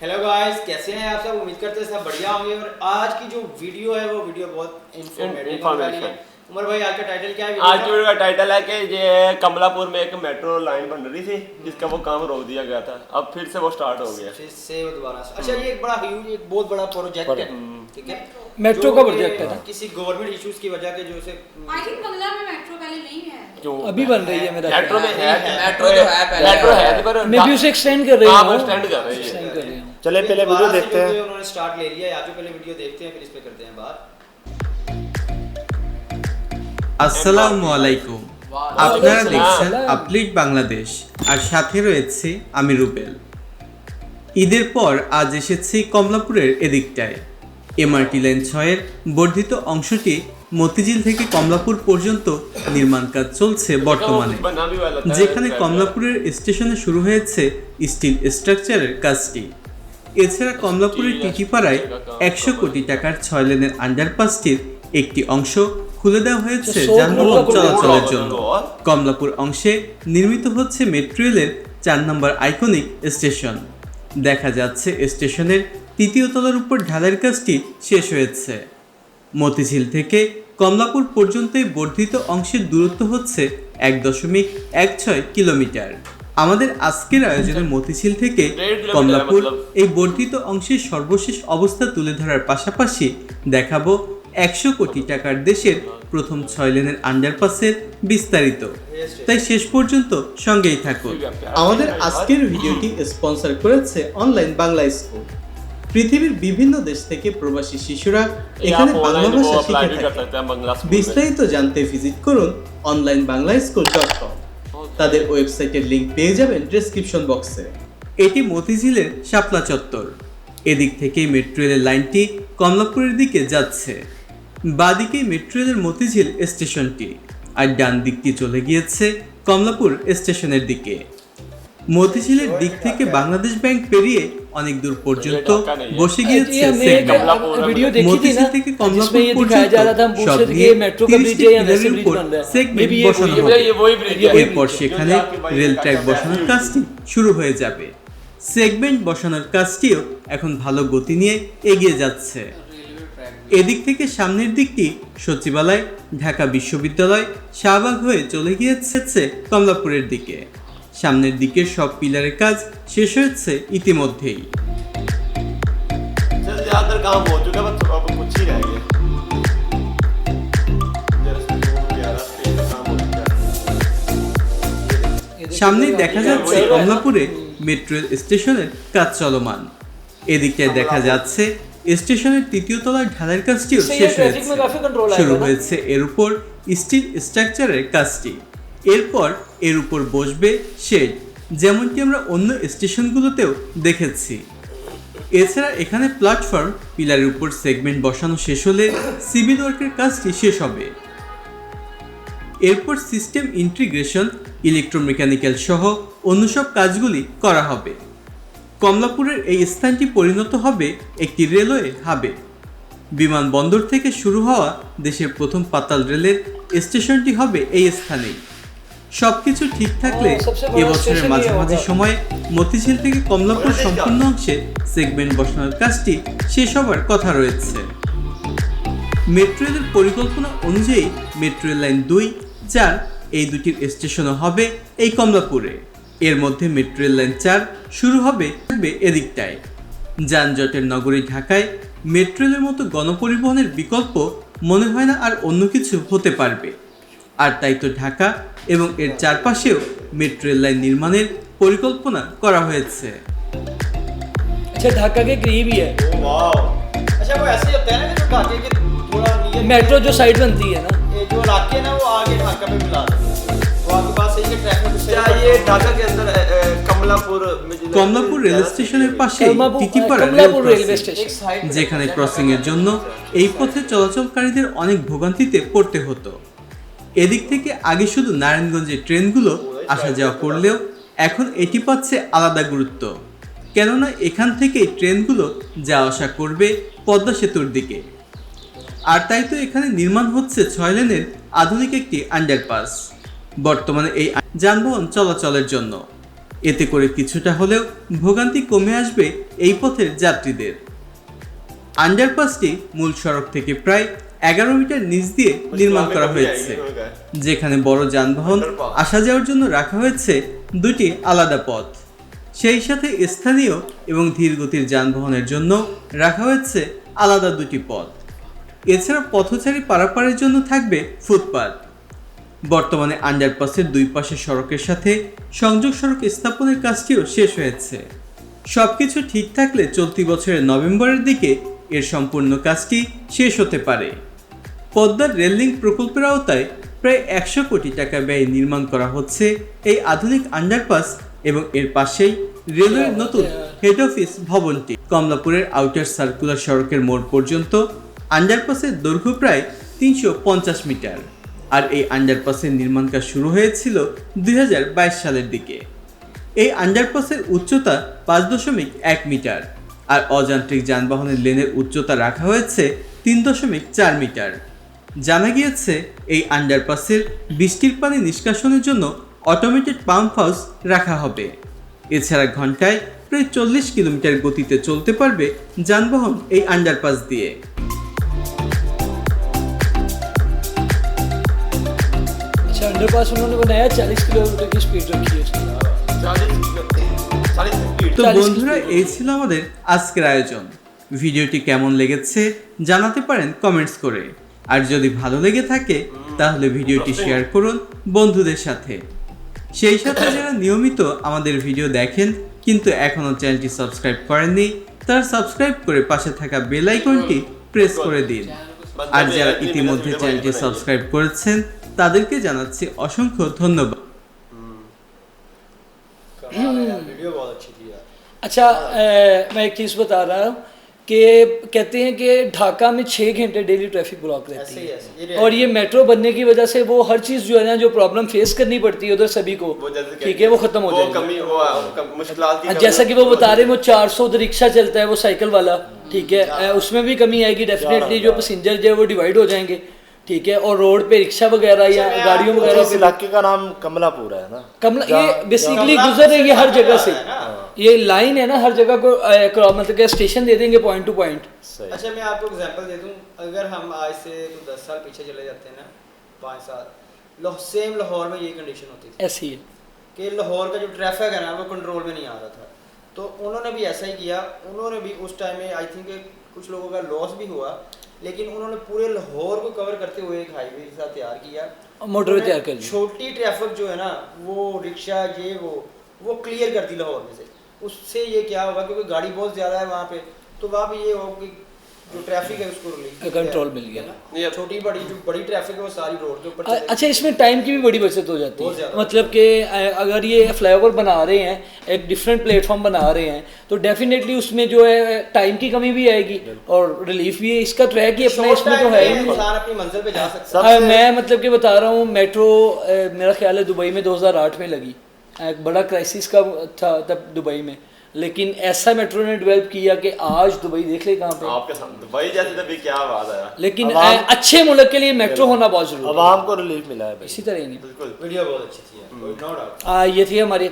ہیلو گائز کیسے ہیں آپ سب امید کرتے ہیں سب بڑھیا ہوں گے اور آج کی جو ویڈیو ہے وہ ویڈیو بہت انفارمیشن عمر بھائی آج کا ٹائٹل کیا ہے آج کی ویڈیو کا ٹائٹل ہے کہ یہ کملا پور میں ایک میٹرو لائن بن رہی تھی جس کا وہ کام روک دیا گیا تھا اب پھر سے وہ سٹارٹ ہو گیا پھر سے وہ دوبارہ اچھا یہ ایک بڑا ہیوج ایک بہت بڑا پروجیکٹ ہے ٹھیک ہے میٹرو کا پروجیکٹ ہے کسی گورنمنٹ ایشوز کی وجہ سے جو اسے آئی تھنک بنگلہ میں میٹرو پہلے نہیں ہے ابھی بن رہی ہے میرا میٹرو میں ہے میٹرو تو ہے پہلے میٹرو ہے پر میں بھی اسے ایکسٹینڈ کر رہی ہوں آپ ایکسٹینڈ کر رہی ہیں रही हाँ, हूँ वो extend कर रही है। Extend कर रही हूँ चले पहले वीडियो दोबारा से देखते जो हैं कि उन्होंने स्टार्ट ले लिया है आज पहले वीडियो देखते हैं फिर इस पे करते हैं बात আসসালামু আলাইকুম আপনারা দেখছেন আপলিট বাংলাদেশ আর সাথে রয়েছে আমি রুবেল ঈদের পর আজ এসেছি কমলাপুরের এদিকটায় এমআরটি লাইন ছয়ের বর্ধিত অংশটি মতিঝিল থেকে কমলাপুর পর্যন্ত নির্মাণ কাজ চলছে বর্তমানে बना भी वाला था যেখানে কমলাপুরের স্টেশনে শুরু হয়েছে স্টিল স্ট্রাকচারের কাজটি এছাড়া কমলাপুরের টিটিপাড়ায় একশো কোটি টাকার ছয় লেনের আন্ডারপাসটির একটি অংশ খুলে দেওয়া হয়েছে যানবাহন চলাচলের জন্য। কমলাপুর অংশে নির্মিত হচ্ছে মেট্রো রেলের চার নম্বর আইকনিক স্টেশন। দেখা যাচ্ছে স্টেশনের তৃতীয় তলার উপর ঢালাইয়ের কাজটি শেষ হয়েছে। মতিঝিল থেকে কমলাপুর পর্যন্ত বর্ধিত অংশের দূরত্ব হচ্ছে এক দশমিক এক ছয় কিলোমিটার। আমাদের আজকের আয়োজনে মতিঝিল থেকে কমলাপুর এই বর্ধিত অংশের সর্বশেষ অবস্থা তুলে ধরার পাশাপাশি দেখাবো একশো কোটি টাকার দেশের প্রথম ছয় লেনের আন্ডারপাসের বিস্তারিত। তাই শেষ পর্যন্ত সঙ্গেই থাকুন। আমাদের আজকের ভিডিওটি স্পন্সর করেছে অনলাইন বাংলা স্কুল। পৃথিবীর বিভিন্ন দেশ থেকে প্রবাসী শিশুরা এখানে বাংলা ভাষা শিখে থাকে। বিস্তারিত জানতে ভিজিট করুন online Bangla school dot com তাদের ওয়েবসাইটের লিঙ্ক পেয়ে যাবেন ডেসক্রিপশন বক্সে এটি মতিঝিলের শাপলা চত্বর। এদিক থেকে মেট্রো রেলের লাইনটি কমলাপুরের দিকে যাচ্ছে। বাদিকে মেট্রো রেলের মতিঝিল স্টেশনটি আর ডান দিকটি চলে গিয়েছে কমলাপুর স্টেশনের দিকে। মতিঝিলের দিক থেকে বাংলাদেশ ব্যাংক পেরিয়ে অনেক দূর পর্যন্ত বসে গিয়েছে এরপর সেখানে রেল ট্র্যাক বসানোর কাজটি শুরু হয়ে যাবে। সেগমেন্ট বসানোর কাজটিও এখন ভালো গতি নিয়ে এগিয়ে যাচ্ছে। এদিক থেকে সামনের দিকটি সচিবালয় ঢাকা বিশ্ববিদ্যালয় শাহবাগ হয়ে চলে গিয়েছে কমলাপুরের দিকে। সামনের দিকের সব পিলারের কাজ শেষ হয়েছে ইতিমধ্যেই। সামনেই দেখা যাচ্ছে কমলাপুরে মেট্রো স্টেশনের কাজ চলমান। এদিকে দেখা যাচ্ছে স্টেশনের তৃতীয় তলার ঢালাইয়ের কাজটিও শেষ হয়েছে। শুরু হয়েছে এর উপর স্টিল স্ট্রাকচারের কাজটি। এরপর এর উপর বসবে শেড যেমনটি আমরা অন্য স্টেশনগুলোতেও দেখেছি। এছাড়া এখানে প্ল্যাটফর্ম পিলারের উপর সেগমেন্ট বসানো শেষ হলে সিভিল ওয়ার্কের কাজটি শেষ হবে। এরপর সিস্টেম ইন্টিগ্রেশন ইলেকট্রোমেকানিক্যাল সহ অন্য সব কাজগুলি করা হবে। কমলাপুরের এই স্থানটি পরিণত হবে একটি রেলওয়ে হাবে। বিমানবন্দর থেকে শুরু হওয়া দেশের প্রথম পাতাল রেলের স্টেশনটি হবে এই স্থানেই। সবকিছু ঠিক থাকলে এবছরের মাঝামাঝি সময়ে মতিঝিল থেকে কমলাপুর সম্পূর্ণ অংশে সেগমেন্ট বসানোর কাজটি। শেষ হবার কথা রয়েছে। মেট্রো রেলের পরিকল্পনা অনুযায়ী মেট্রো রেল লাইন দুই চার এই দুটির স্টেশনও হবে এই কমলাপুরে। এর মধ্যে মেট্রো রেল লাইন চার শুরু হবে এদিকটায়। যানজটের নগরী ঢাকায় মেট্রো রেলের মতো গণপরিবহনের বিকল্প মনে হয় না আর অন্য কিছু হতে পারবে। আর তাই তো ঢাকা এবং এর চারপাশেও মেট্রো রেল লাইন নির্মাণের পরিকল্পনা করা হয়েছে अच्छा ढाका के करीब ही है वाओ अच्छा वो ऐसे होता है ना कि जो ढाके के थोड़ा नियर मेट्रो जो साइड बनती है ना ये जो इलाके हैं ना वो आगे ढाका पे मिला देते हैं वो आपके पास सही है ट्रैफिक से क्या ये ढाका के अंदर अ, अ, कमलापुर में जो- কমলাপুর রেল স্টেশনের পাশে Kamalapur Titipara rail Kamalapur railway crossing. Station যেখানে ক্রসিং এর জন্য এই পথে চলাচলকারীদের অনেক ভোগান্তিতে পড়তে হতো এদিক থেকে আগে শুধু নারায়ণগঞ্জের ট্রেনগুলো আসা যাওয়া করলেও এখন এটি পাচ্ছে আলাদা গুরুত্ব। কেননা এখান থেকেই ট্রেনগুলো যাওয়া আসা করবে পদ্মা সেতুর দিকে। আর তাই তো এখানে নির্মাণ হচ্ছে ছয় লেনের আধুনিক একটি আন্ডারপাস বর্তমানে এই যানবাহন চলাচলের জন্য। এতে করে কিছুটা হলেও ভোগান্তি কমে আসবে এই পথের যাত্রীদের। আন্ডারপাসটি মূল সড়ক থেকে প্রায় এগারো মিটার নিচ দিয়ে নির্মাণ করা হয়েছে। যেখানে বড় যানবাহন আসা যাওয়ার জন্য রাখা হয়েছে দুটি আলাদা পথ। সেই সাথে স্থানীয় এবং ধীরগতির যানবাহনের জন্য রাখা হয়েছে আলাদা দুটি পথ। এছাড়া পথচারী পারাপারের জন্য থাকবে ফুটপাত। বর্তমানে আন্ডারপাসের দুই পাশে সড়কের সাথে সংযোগ সড়ক স্থাপনের কাজটিও শেষ হয়েছে। সবকিছু ঠিক থাকলে চলতি বছরের নভেম্বরের দিকে এর সম্পূর্ণ কাজটি শেষ হতে পারে। পদ্মার রেললিংক প্রকল্পের আওতায় প্রায় একশো কোটি টাকা ব্যয়ে নির্মাণ করা হচ্ছে এই আধুনিক আন্ডারপাস এবং এর পাশেই রেলওয়ের নতুন হেড অফিস ভবনটি। কমলাপুরের আউটার সার্কুলার সড়কের মোড় পর্যন্ত আন্ডারপাসের দৈর্ঘ্য প্রায় তিনশো পঞ্চাশ মিটার। আর এই আন্ডারপাসের নির্মাণ কাজ শুরু হয়েছিল দুই হাজার বাইশ সালের দিকে। এই আন্ডারপাসের উচ্চতা পাঁচ দশমিক এক মিটার আর অযান্ত্রিক যানবাহনের লেনের উচ্চতা রাখা হয়েছে তিন দশমিক চার মিটার। জানা গিয়েছে এই আন্ডারপাসের বৃষ্টির পানি নিষ্কাশনের জন্য অটোমেটেড পাম্প হাউস রাখা হবে এছাড়া ঘন্টায় প্রায় চল্লিশ কিলোমিটার গতিতে চলতে পারবে যানবাহন এই আন্ডারপাস দিয়ে अच्छा अंडरपास उन्होंने बनाया चालीस किलोमीटर की स्पीड रखी है उसकी তো 40 বন্ধুরা এই ছিল আমাদের আজকের আয়োজন ভিডিওটি কেমন লেগেছে জানাতে পারেন কমেন্টস করে আর যদি ভালো লেগে থাকে তাহলে ভিডিওটি শেয়ার করুন বন্ধুদের সাথে সেই সাথে যারা নিয়মিত আমাদের ভিডিও দেখেন কিন্তু এখনও চ্যানেলটি সাবস্ক্রাইব করেননি তারা সাবস্ক্রাইব করে পাশে থাকা বেল আইকনটি প্রেস করে দিন আর যারা ইতিমধ্যে চ্যানেলটি সাবস্ক্রাইব করেছেন তাদেরকে জানাচ্ছি অসংখ্য ধন্যবাদ कमाल है यार, वीडियो बहुत अच्छी थी यार अच्छा अ, मैं एक चीज़ बता रहा हूँ کہ کہتے ہیں کہ ڈھاکہ میں چھ گھنٹے ڈیلی ٹریفک بلاک رہتی ہے۔ اور یہ میٹرو بننے کی وجہ سے وہ ہر چیز جو ہے نا جو پرابلم فیس کرنی پڑتی ہے ادھر سبھی کو۔ ٹھیک ہے وہ ختم ہو جائے جیسا کہ وہ بتا رہے ہیں وہ چار سو ادھر رکشہ چلتا ہے وہ سائیکل والا ٹھیک ہے اس میں بھی کمی آئے گی ڈیفینیٹلی جو پسنجر جو ہے وہ ڈیوائڈ ہو جائیں گے۔ ٹھیک ہے اور روڈ پہ رکشہ وغیرہ یا اچھا، گاڑیوں وغیرہ اس علاقے کا نام کملا پور ہے نا؟ کملا یہ بیسیکلی گزر رہی ہے ہر جگہ سے۔ یہ لائن ہے نا ہر جگہ کو مطلب کہ اسٹیشن دے دیں گے پوائنٹ ٹو پوائنٹ اچھا میں آپ کو ایگزامپل دے دوں۔ اگر ہم آج سے تو دس سال پیچھے چلے جاتے ہیں نا پانچ سال سیم لاہور میں یہ کنڈیشن ہوتی تھی ایسی ہے۔ کہ لاہور کا جو ٹریفک ہے نا وہ کنٹرول میں نہیں آ رہا تھا۔ تو انہوں نے بھی ایسا ہی کیا۔ انہوں نے بھی اس ٹائم میں آئی تھنک کچھ لوگوں کا لاس بھی ہوا۔ لیکن انہوں نے پورے لاہور کو کور کرتے ہوئے ایک ہائی وے ساتھ تیار کیا۔ موٹر وے تیار کر چھوٹی ٹریفک جو ہے نا وہ رکشہ یہ وہ وہ کلیئر کرتی لاہور میں سے۔ اس سے یہ کیا ہوگا کیونکہ گاڑی بہت زیادہ ہے وہاں پہ۔ تو وہاں پہ یہ ہو کہ کنٹرول مل گیا اچھا اس میں ٹائم کی بھی بڑی بچت ہو جاتی ہے۔ مطلب کہ اگر یہ فلائی اوور بنا رہے ہیں ایک ڈفرینٹ پلیٹ فارم بنا رہے ہیں تو ڈیفینیٹلی اس میں جو ہے ٹائم کی کمی بھی آئے گی۔ اور ریلیف بھی ہے۔ اس کا ٹریک ہی اپنا اس میں تو ہے میں مطلب کہ بتا رہا ہوں میٹرو میرا خیال ہے دبئی میں دو ہزار آٹھ میں لگی۔ ایک بڑا کرائسس کا تھا تب دبئی میں۔ لیکن ایسا میٹرو نے ڈیولپ کیا کہ آج دبئی دیکھ لے کہاں پہ آپ کے سامنے دبئی جیسے دبئی کیا آواز آیا لیکن اچھے ملک کے لیے میٹرو ہونا بہت ضروری ہے۔ عوام کو ریلیف ملا ہے اسی طرح ہی نہیں۔ بالکل۔ ویڈیو بہت اچھی تھی۔ یہ تھی ہماری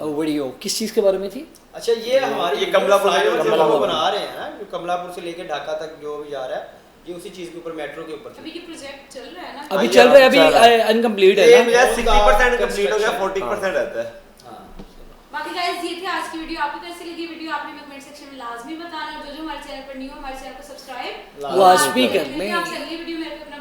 ویڈیو۔ کس چیز کے بارے میں تھی؟ اچھا یہ ہماری یہ کملا پور بنا رہے ہیں جو کملا پور سے لے کے ڈھاکہ تک جو بھی جا رہا ہے یہ اسی چیز کے اوپر میٹرو کے اوپر ابھی چل رہا ہے ابھی چل رہا ہے ابھی انکمپلیٹ ہے۔ 60% کمپلیٹ ہو گیا 40% رہتا ہے۔ ہاں۔ باقی گائز یہ کی ویڈیو آپ کو کیسی لگی ویڈیو آپ نے ہمیں کمنٹ سیکشن میں لازمی بتانا جو جو ہمارے چینل پر نیو ہمارے چینل کو سبسکرائب لازمی کریں آپ سے اگلی ویڈیو میرے اپنا